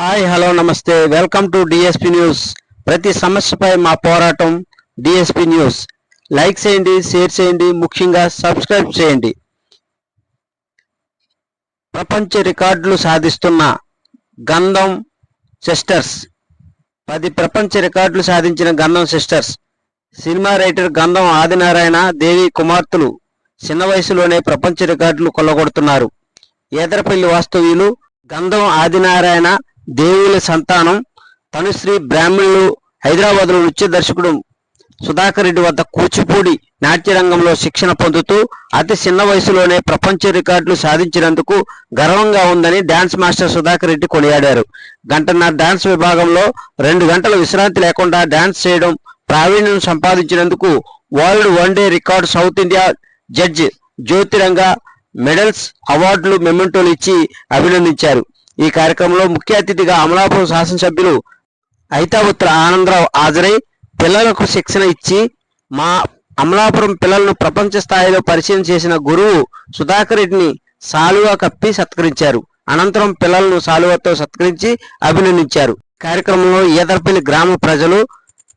Hi hello namaste. Welcome to DSP news ప్రతి సమస్యపై మా పోరాటం డిఎస్పి న్యూస్ లైక్ చేయండి షేర్ చేయండి ముఖ్యంగా సబ్స్క్రైబ్ చేయండి. ప్రపంచ రికార్డులు సాధిస్తున్న గంధం సిస్టర్స్. పది ప్రపంచ రికార్డులు సాధించిన గంధం సిస్టర్స్. సినిమా రైటర్ గంధం ఆదినారాయణ దేవి కుమార్తెలు చిన్న వయసులోనే ప్రపంచ రికార్డులు కొల్లగొడుతున్నారు. ఏదరపల్లి వాస్తవ్యులు గంధం ఆదినారాయణ దేవుల సంతానం తనుశ్రీ బ్రాహ్మణులు హైదరాబాద్లో నృత్య దర్శకుడు సుధాకర్ రెడ్డి వద్ద కూచిపూడి నాట్యరంగంలో శిక్షణ పొందుతూ అతి చిన్న వయసులోనే ప్రపంచ రికార్డులు సాధించినందుకు గర్వంగా ఉందని డాన్స్ మాస్టర్ సుధాకర్ రెడ్డి కొనియాడారు. గంటన్నర డాన్స్ విభాగంలో రెండు గంటల విశ్రాంతి లేకుండా డాన్స్ చేయడం ప్రావీణ్యం సంపాదించినందుకు world one day record south India judge Jyothiranga medals అవార్డులు మెమెంటోలు ఇచ్చి అభినందించారు. ఈ కార్యక్రమంలో ముఖ్య అతిథిగా అమలాపురం శాసనసభ్యులు ఐతావత్ర ఆనందరావు హాజరై పిల్లలకు శిక్షణ ఇచ్చి మా అమలాపురం పిల్లలను ప్రపంచ స్థాయిలో పరిచయం చేసిన గురువు సుధాకర్ రెడ్డిని సాలువా కప్పి సత్కరించారు. అనంతరం పిల్లలను సాలువాతో సత్కరించి అభినందించారు. కార్యక్రమంలో ఈదర్పల్లి గ్రామ ప్రజలు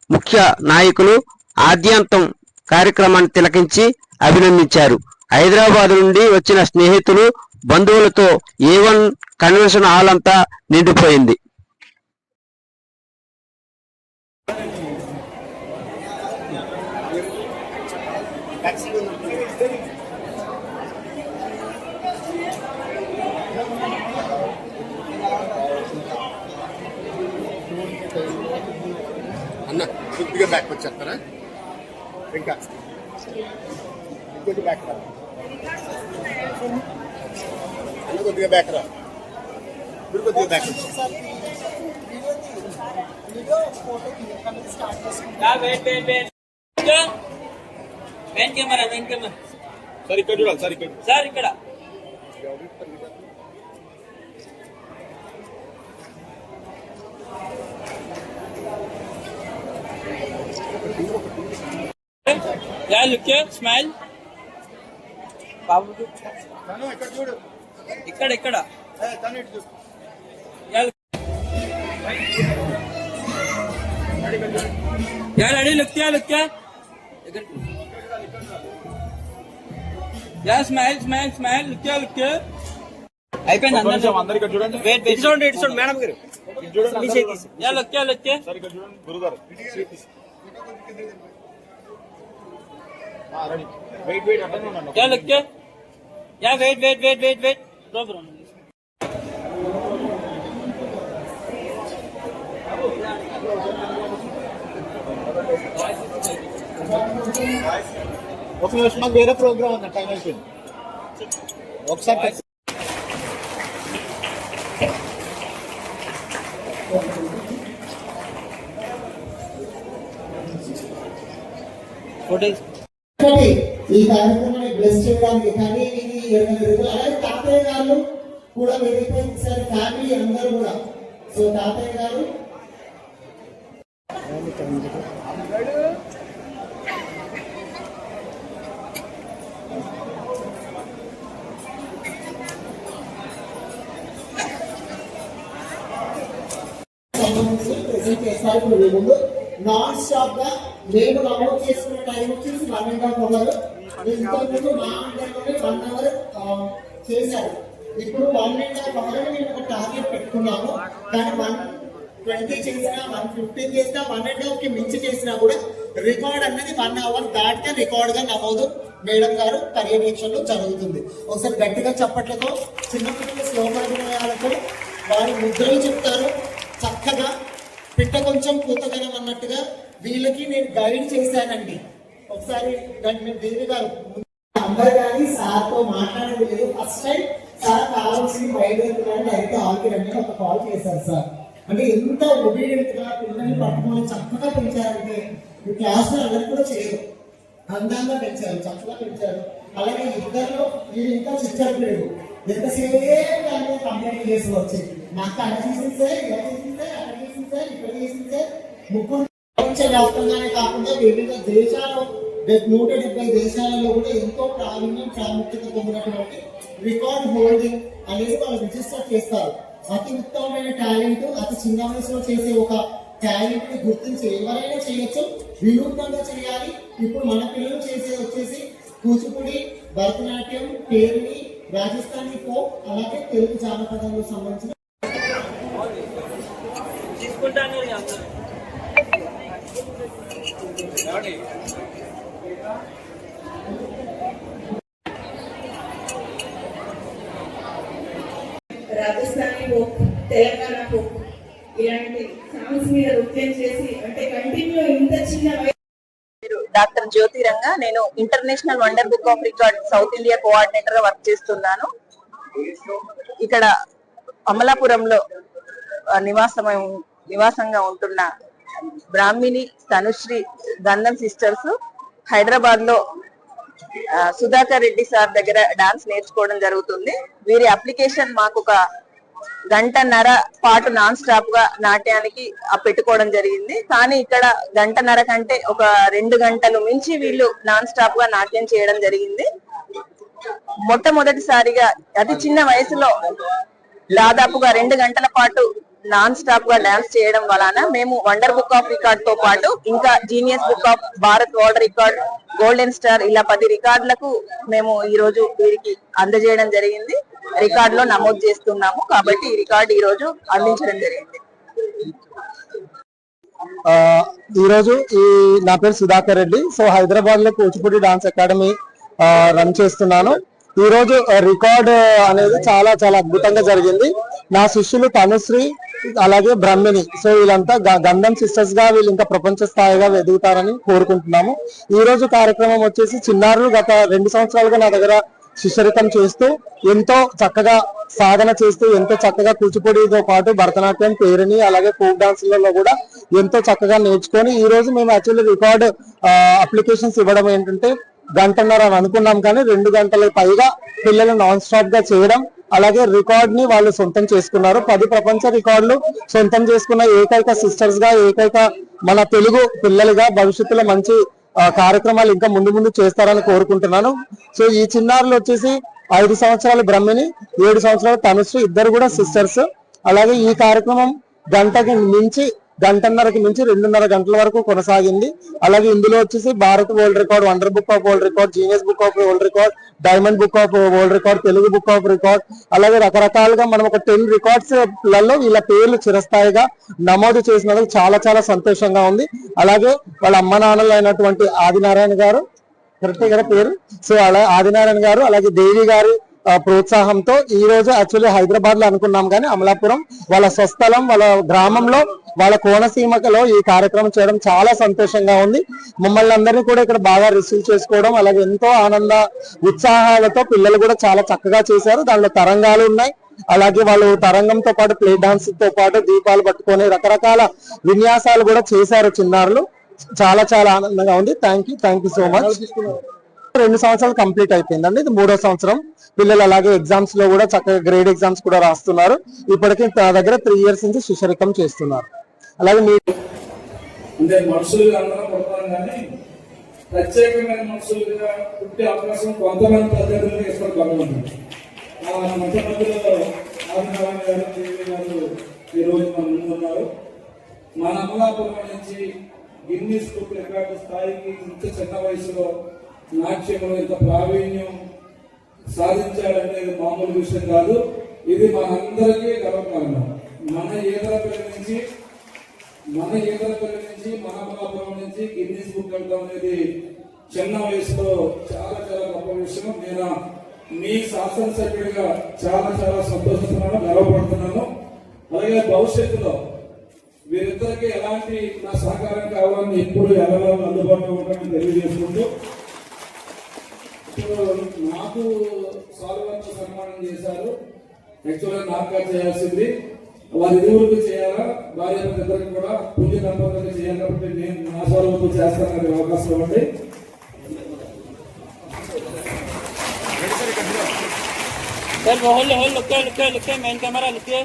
ముఖ్య నాయకులు ఆద్యాంతం కార్యక్రమాన్ని తిలకించి అభినందించారు. హైదరాబాద్ నుండి వచ్చిన స్నేహితులు బంధువులతో ఏవన్ కన్వెన్షన్ హాల్ అంతా నిండిపోయింది. అన్న కొద్దిగా బ్యాక్ వచ్చేస్తారా? ఇంకా. ఇంకొద్ది బ్యాక్ రా కొద్దిగా బ్యాక్ రా మీరు కొద్దిగా బ్యాక్ వచ్చి Ya, ven, ven, ven. Ven camera ven camera sir ఇక్కడ చూడాలి సార్ ఇక్కడ సార్ ఇక్కడ యా లుక్ స్మైల్ బాబు తను ఇక్కడ చూడు ఇక్కడ ఇక్కడ ఏ, తను ఇటు చూడు yeah yeah ready look yeah look yeah yeah smile smile smile look yeah look అయిపోయింది అందరూ అందరు ఇక్కడ చూడండి వెయిట్ వెయిట్ చూడండి ఇటు చూడండి మేడం గారు ఇటు చూడండి అందరూ. Yeah look yeah look sir ఇక్కడ చూడండి గురుగారు ఆ, రెడీ వెయిట్ వెయిట్ అట్లనే ఉండండి क्या लग क्या या wait wait wait wait wait रो ब्रो ఒక నిమిషం వేరే ప్రోగ్రామ్ ఉంది టైం అయిపోయింది. ఒకసారి ఈ కార్యక్రమాన్ని బ్లెస్ చేయడానికి కానీ ఇరవై రోజులు అలాగే తాతయ్య గారు కూడా వెళ్ళిపోయింది సార్ ఫ్యామిలీ అందరూ కూడా. సో తాతయ్య గారు చేస్తారు ఇప్పుడు ముందు నాన్ స్టాప్గా మేము నమోదు చేసుకున్న టైం వచ్చేసి one and half hour one hour చేశారు ఇప్పుడు వన్ అండ్ హాఫ్ అవర్ మేము ఒక టార్గెట్ పెట్టుకున్నాము కానీ వన్ ట్వంటీ చేసినా వన్ ఫిఫ్టీన్ చేసినా వన్ అండ్ హాఫ్కి మించి చేసినా కూడా రికార్డ్ అనేది వన్ అవర్ దాటితే రికార్డ్గా నమోదు మేడం గారు పర్యవేక్షణలో జరుగుతుంది ఒకసారి గట్టిగా చప్పట్లతో చిన్నపిల్లల శ్లోకాలతో వారి ముద్రలు చెప్తారు చక్కగా పిట్ట కొంచెం పూతగనం అన్నట్టుగా వీళ్ళకి నేను గైడ్ చేశానండి ఒకసారి దేవి గారు అందరు కానీ సార్తో మాట్లాడేది లేదు. ఫస్ట్ టైం సార్ కావాల్సింది బయలుదేరుతున్నారని డైరెక్ట్ ఆల్కి రండి ఒక కాల్ చేశారు సార్. అంటే ఎంత ఒబీడియంట్గా పిల్లల్ని పట్టుకొని చక్కగా పెంచారంటే ఈ క్లాస్లో కూడా చేయరు. అందంగా పెంచారు చక్కగా పెంచారు. అలాగే ఇద్దరు నేను ఇంకా చిచ్చట్లేదు ఎంతసేపు దాన్ని కంప్లైంట్ చేసి వచ్చి నాకు అక్కడ చేసింది సార్ ఇక్కడ చేసింది సార్ అక్కడ ఇక్కడ చేసింది సార్ ముగ్గురు ప్రపంచవ్యాప్తంగానే కాకుండా వివిధ దేశాలు నూట డెబ్బై దేశాలలో కూడా ఎంతో ప్రావీణ్యం ప్రాముఖ్యత పొందినటువంటి రికార్డ్ హోల్డింగ్ అనేది వాళ్ళు రిజిస్టర్ చేస్తారు. అతి ఉత్తమమైన టాలెంట్ అతి చిన్న వయసులో చేసే ఒక టాలెంట్ని గుర్తించి ఎవరైనా చేయొచ్చు వినూత్నంగా చేయాలి. ఇప్పుడు మన పిల్లలు చేసేది వచ్చేసి కూచిపూడి భరతనాట్యం పేరుని రాజస్థానీ ఫోక్ అలాగే తెలుగు జానపదాలకు సంబంధించిన తీసుకుంటాను రాజస్థానీ ఫోక్ తెలంగాణ ఫోక్ ఇలాంటి సాంగ్స్ మీద నృత్యం చేసి అంటే కంటిన్యూ ఇంత చిన్న డాక్టర్ జ్యోతి రంగ నేను international wonder book of record south India కోఆర్డినేటర్గా work చేస్తున్నాను. ఇక్కడ అమలాపురంలో నివాసమై నివాసంగా ఉంటున్న బ్రాహ్మిణి తనుశ్రీ గంధం సిస్టర్స్ హైదరాబాద్లో సుధాకర్ రెడ్డి సార్ దగ్గర డాన్స్ నేర్చుకోవడం జరుగుతుంది. వీరి అప్లికేషన్ మాకు ఒక గంటన్నర పాటు నాన్ స్టాప్గా నాట్యానికి పెట్టుకోవడం జరిగింది. కానీ ఇక్కడ గంటన్నర కంటే ఒక రెండు గంటలు మించి వీళ్ళు నాన్ స్టాప్గా నాట్యం చేయడం జరిగింది. మొట్టమొదటిసారిగా అతి చిన్న వయసులో దాదాపుగా రెండు గంటల పాటు నాన్ స్టాప్గా డాన్స్ చేయడం వలన మేము వండర్ బుక్ ఆఫ్ రికార్డ్తో పాటు ఇంకా genius book of Bharat world record golden star ఇలా పది రికార్డులకు మేము ఈ రోజు వీరికి అందజేయడం జరిగింది. రికార్డ్లో నమోదు చేస్తున్నాము. కాబట్టి ఈ రికార్డు ఈ రోజు అందించడం జరిగింది. ఈరోజు ఈ నా పేరు సుధాకర్ రెడ్డి. సో హైదరాబాద్లో కూచిపూడి డాన్స్ అకాడమీ రన్ చేస్తున్నాను. ఈ రోజు రికార్డ్ అనేది చాలా చాలా అద్భుతంగా జరిగింది. నా శిష్యులు తనుశ్రీ అలాగే బ్రహ్మిణి. సో వీళ్ళంతా గ- గంధం సిస్టర్స్గా వీళ్ళు ఇంకా ప్రపంచ స్థాయిగా ఎదుగుతారని కోరుకుంటున్నాము. ఈ రోజు కార్యక్రమం వచ్చేసి చిన్నారులు గత రెండు సంవత్సరాలుగా నా దగ్గర శిష్యరికం చేస్తూ ఎంతో చక్కగా సాధన చేస్తూ ఎంతో చక్కగా కూచిపూడితో పాటు భరతనాట్యం పేరుని అలాగే ఫోక్ డాన్స్లలో కూడా ఎంతో చక్కగా నేర్చుకొని ఈ రోజు మేము యాక్చువల్లీ రికార్డ్ అప్లికేషన్స్ ఇవ్వడం ఏంటంటే గంటన్నర అని అనుకున్నాం కానీ రెండు గంటల పైగా పిల్లలు నాన్ స్టాప్గా చేయడం అలాగే రికార్డ్ని వాళ్ళు సొంతం చేసుకున్నారు. పది ప్రపంచ రికార్డులు సొంతం చేసుకున్న ఏకైక సిస్టర్స్గా ఏకైక మన తెలుగు పిల్లలుగా భవిష్యత్తులో మంచి కార్యక్రమాలు ఇంకా ముందు ముందు చేస్తారని కోరుకుంటున్నాను. సో ఈ చిన్నారులు వచ్చేసి ఐదు సంవత్సరాలు బ్రహ్మిని ఏడు సంవత్సరాలు తనుశ్రీ ఇద్దరు కూడా సిస్టర్స్ అలాగే ఈ కార్యక్రమం గంటకి మించి గంటన్నరకి నుంచి రెండున్నర గంటల వరకు కొనసాగింది. అలాగే ఇందులో వచ్చేసి Bharat world record wonder book of world record genius book of world record diamond book of world record Telugu book of record అలాగే రకరకాలుగా మనం ఒక టెన్ రికార్డ్స్లలో వీళ్ళ పేర్లు చిరస్థాయిగా నమోదు చేసినందుకు చాలా చాలా సంతోషంగా ఉంది. అలాగే వాళ్ళ అమ్మ నాన్నలు అయినటువంటి ఆదినారాయణ గారు కరెక్ట్ కదా పేరు? సో అలా ఆదినారాయణ గారు అలాగే దేవి గారు ప్రోత్సాహంతో ఈ రోజు యాక్చువల్లీ హైదరాబాద్లో అనుకున్నాం కానీ అమలాపురం వాళ్ళ స్వస్థలం వాళ్ళ గ్రామంలో వాళ్ళ కోనసీమలో ఈ కార్యక్రమం చేయడం చాలా సంతోషంగా ఉంది. మమ్మల్ని అందరినీ కూడా ఇక్కడ బాగా రిసీవ్ చేసుకోవడం అలాగే ఎంతో ఆనంద ఉత్సాహాలతో పిల్లలు కూడా చాలా చక్కగా చేశారు. దానిలో తరంగాలు ఉన్నాయి. అలాగే వాళ్ళు తరంగంతో పాటు ప్లే డాన్స్తో పాటు దీపాలు పట్టుకొని రకరకాల విన్యాసాలు కూడా చేశారు చిన్నారులు. చాలా చాలా ఆనందంగా ఉంది. Thank you thank you so much రెండు సంవత్సరాలు కంప్లీట్ అయిపోయిందండి. ఇది మూడో సంవత్సరం. పిల్లలు అలాగే ఎగ్జామ్స్లో కూడా చక్కగా గ్రేడ్ ఎగ్జామ్స్ కూడా రాస్తున్నారు. ఇప్పటికీ నా దగ్గర త్రీ ఇయర్స్ నుంచి శిష్యరికం చేస్తున్నారు. అలాగే మీ ప్రత్యేకమైన మనుషులుగా పుట్టే అవకాశం కొంతమంది తల్లిదండ్రులు ఇస్తారు కొంతమంది. ఆ మధ్య మధ్యలో ఆదినారాయణ గారు దేవి గారు ఈ మన ముందు ఉన్నారు. మన అమలాపురం నుంచి గిన్నీస్ బుక్ రికార్డు స్థాయికి ఇంత చిన్న వయసులో నాట్యంలో ఇంత ప్రావీణ్యం సాధించాలనేది మామూలు విషయం కాదు. ఇది మనందరికీ గర్వకారణం. మన ఈతల పిల్లల నుంచి మన ఈతరపల్లి నుంచి మన అమలాపురం నుంచి గిన్నీస్ బుక్ వెళ్తాం అనేది చిన్న వయసులో చాలా చాలా గొప్ప విషయం. నేను మీ శాసనసభ్యుడిగా చాలా చాలా సంతోషిస్తున్నాను గర్వపడుతున్నాను. అలాగే భవిష్యత్తులో వీరిద్దరికి ఎలాంటి నా సహకారం కావాలని ఎప్పుడు ఎలా అందుబాటులో ఉంటామని తెలియజేసుకుంటూ ఇప్పుడు నాకు సాల్వంతో సన్మానం చేశారు యాక్చువల్గా నాకు చేయాల్సింది వారి ఇరువురికి చేయాలా భార్య ఇద్దరికి కూడా పుణ్య దంపతులకు చేయాలి కాబట్టి నేను నా సాల్వంతో చేస్తాను అనే అవకాశం ఉంది सर वो hold hold look look look main camera look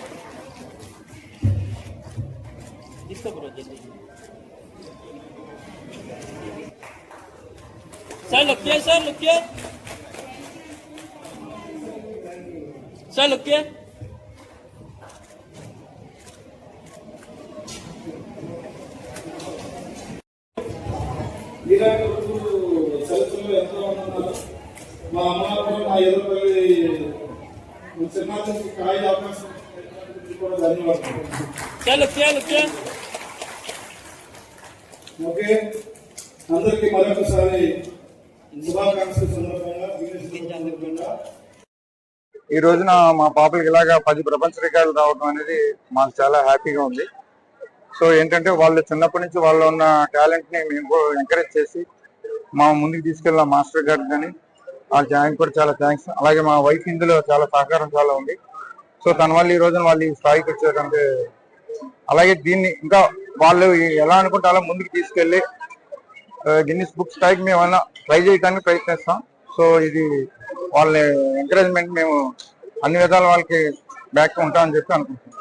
इसको ब्रो जल्दी सर लुके सर लुके चल के చరిత్రలో ఎంతో మా అమ్మాయి మా ఎదురుపల్లి చిన్నకి కాయ అవకాశం కూడా ధన్యవాదాలు ఓకే అందరికీ మరొకసారి శుభాకాంక్షల సందర్భంగా ఈ రోజున మా పాపలకి ఇలాగా పది ప్రపంచ రికార్డులు రావడం అనేది మాకు చాలా హ్యాపీగా ఉంది. సో ఏంటంటే వాళ్ళు చిన్నప్పటి నుంచి వాళ్ళు ఉన్న టాలెంట్ని మేము ఎంకరేజ్ చేసి మా ముందుకు తీసుకెళ్ళిన మాస్టర్ గారు కానీ వాళ్ళ ఆయన కూడా చాలా థ్యాంక్స్ అలాగే మా వైఫ్ ఇందులో చాలా సహకారం చాలా ఉంది. సో తన వల్ల ఈ రోజున వాళ్ళు ఈ స్థాయికి వచ్చారంటే అలాగే దీన్ని ఇంకా వాళ్ళు ఎలా అనుకుంటే అలా ముందుకు తీసుకెళ్ళి గిన్నిస్ బుక్ స్థాయికి మేము ఏమైనా ట్రై చేయడానికి ప్రయత్నిస్తాం. సో ఇది వాళ్ళ ఎంకరేజ్మెంట్ మేము అన్ని విధాల వాళ్ళకి బ్యాక్ ఉంటామని చెప్పి అనుకుంటున్నాం.